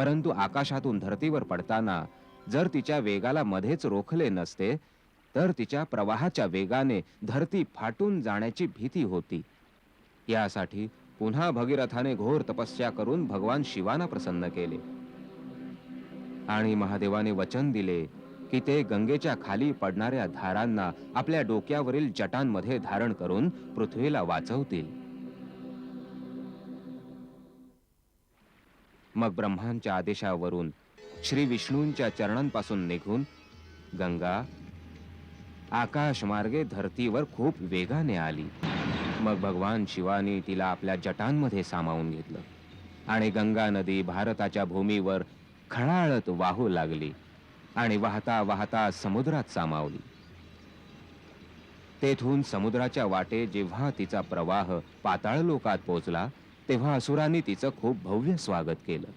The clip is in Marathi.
परंतु आकाशातून धरतीवर पडताना जर तिच्या वेगाला मध्येच रोखले नसते तर तिच्या प्रवाहाच्या वेगाने धरती फाटून जाण्याची भीती होती. यासाठी पुन्हा भगीरथाने घोर तपस्या करून भगवान शिवाना प्रसन्न केले. आणि महादेवाने वचन दिले की ते गंगेच्या खाली पडणाऱ्या धारांना आपल्या डोक्यावरील जटांमध्ये धारण करून पृथ्वीला वाचवतील. मग ब्रह्मांच्या आदेशावरून श्री विष्णूंच्या चरणांपासून निघून गंगा आकाशमार्गे धरतीवर खूप वेगाने आली. मग भगवान शिवानी तिला आपल्या जटांमध्ये सामावून घेतलं आणि गंगा नदी भारताच्या भूमीवर खळाळत वाहू लागली आणि वाहता वाहता समुद्रात सामावली. तेथून समुद्राच्या वाटे जेव्हा तिचा प्रवाह पाताळ लोकात पोचला तेव्हा असुरांनी तिचं खूप भव्य स्वागत केलं.